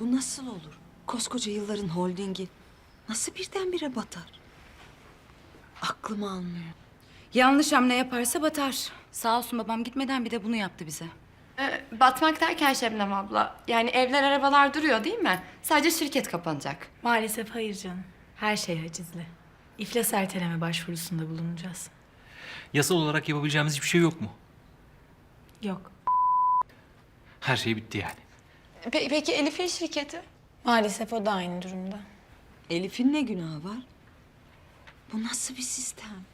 Bu nasıl olur? Koskoca yılların holdingi nasıl birdenbire batar? Aklım almıyor. Yanlış hamle yaparsa batar. Sağ olsun babam gitmeden bir de bunu yaptı bize. Ee, batmak derken Şebnem abla, yani evler arabalar duruyor değil mi? Sadece şirket kapanacak. Maalesef hayır canım. Her şey hacizli. İflas erteleme başvurusunda bulunacağız. Yasal olarak yapabileceğimiz hiçbir şey yok mu? Yok. Her şey bitti yani. Pe- peki Elif'in şirketi? Maalesef o da aynı durumda. Elif'in ne günahı var? Bu nasıl bir sistem?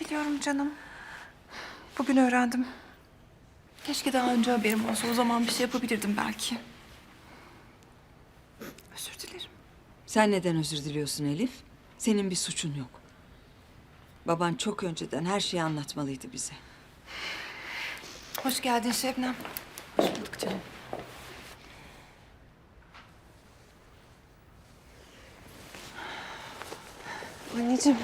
Biliyorum canım. Bugün öğrendim. Keşke daha önce haberim olsa. O zaman bir şey yapabilirdim belki. Özür dilerim. Sen neden özür diliyorsun Elif? Senin bir suçun yok. Baban çok önceden her şeyi anlatmalıydı bize. Hoş geldin Şebnem. Hoş bulduk canım. Anneciğim.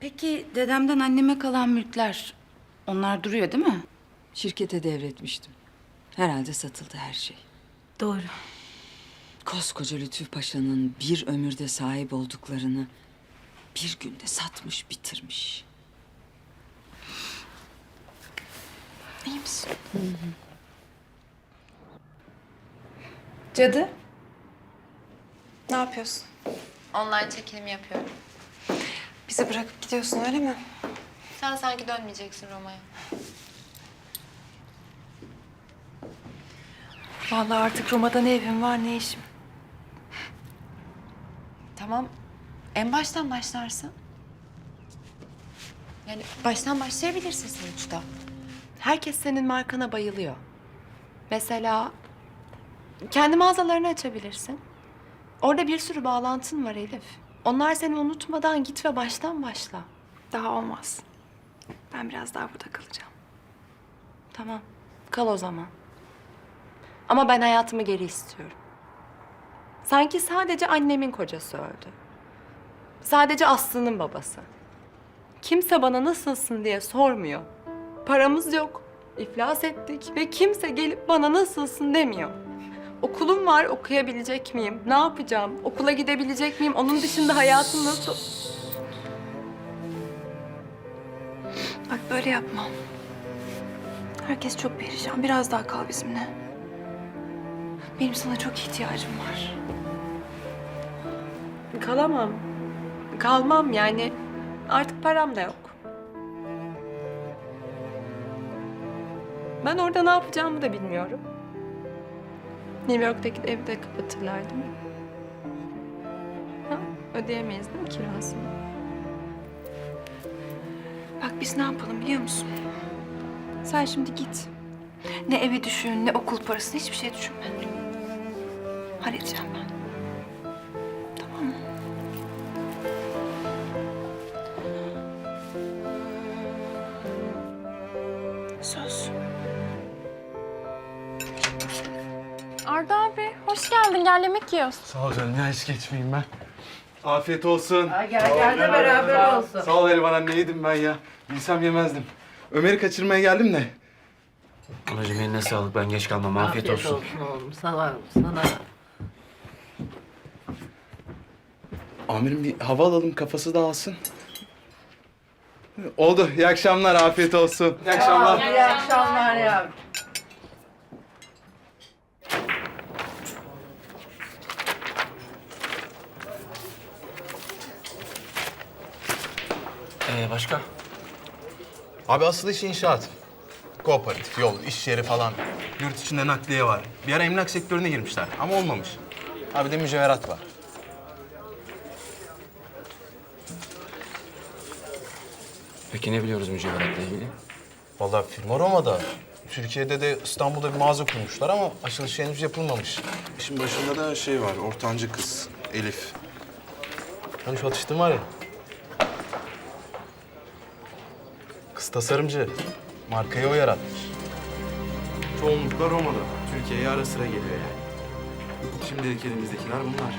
Peki dedemden anneme kalan mülkler onlar duruyor değil mi? Şirkete devretmiştim. Herhalde satıldı her şey. Doğru. Koskoca Lütfü Paşa'nın bir ömürde sahip olduklarını bir günde satmış bitirmiş. iyi misin? Cadı. Ne yapıyorsun? Online çekim yapıyorum. Bizi bırakıp gidiyorsun öyle mi? Sen sanki dönmeyeceksin Roma'ya. Vallahi artık Roma'da ne evim var ne işim. Tamam, en baştan başlarsın. Yani baştan başlayabilirsin sonuçta. Herkes senin markana bayılıyor. Mesela kendi mağazalarını açabilirsin. Orada bir sürü bağlantın var Elif. Onlar seni unutmadan git ve baştan başla. Daha olmaz. Ben biraz daha burada kalacağım. Tamam, kal o zaman. Ama ben hayatımı geri istiyorum. Sanki sadece annemin kocası öldü. Sadece Aslı'nın babası. Kimse bana nasılsın diye sormuyor. Paramız yok, iflas ettik ve kimse gelip bana nasılsın demiyor. Okulum var, okuyabilecek miyim? Ne yapacağım? Okula gidebilecek miyim? Onun dışında hayatım nasıl? Bak böyle yapma. Herkes çok perişan. Biraz daha kal bizimle. Benim sana çok ihtiyacım var. Kalamam. Kalmam yani. Artık param da yok. Ben orada ne yapacağımı da bilmiyorum. New York'taki evi de kapatırlar değil mi? Ha? Ödeyemeyiz değil mi kirasını? Bak biz ne yapalım biliyor musun? Sen şimdi git. Ne evi düşün, ne okul parasını hiçbir şey düşünme. Halledeceğim ben. Tamam mı? Söz. Arda abi hoş geldin gel yemek yiyoruz. Sağ ol canım ya hiç geçmeyeyim ben. Afiyet olsun. gel gel de beraber olsun. Sağ ol Elvan anne yedim ben ya. Bilsem yemezdim. Ömer'i kaçırmaya geldim de. Anacığım eline sağlık. Ben geç kalmam. Afiyet, olsun. oğlum sana sana. Amirim bir hava alalım kafası dağılsın. Oldu. İyi akşamlar. Afiyet olsun. İyi akşamlar. İyi akşamlar yavrum. Ee, başka? Abi asıl iş inşaat. Kooperatif, yol, iş yeri falan. Yurt içinde nakliye var. Bir ara emlak sektörüne girmişler ama olmamış. Abi de mücevherat var. Peki ne biliyoruz mücevheratla ilgili? Vallahi firma Roma'da. Türkiye'de de İstanbul'da bir mağaza kurmuşlar ama açılışı henüz yapılmamış. İşin başında da şey var, ortancı kız Elif. Hani şu atıştım var ya. Kız tasarımcı. Markayı o yaratmış. Çoğunlukla Roma'da. Türkiye'ye ara sıra geliyor yani. Şimdilik elimizdekiler bunlar.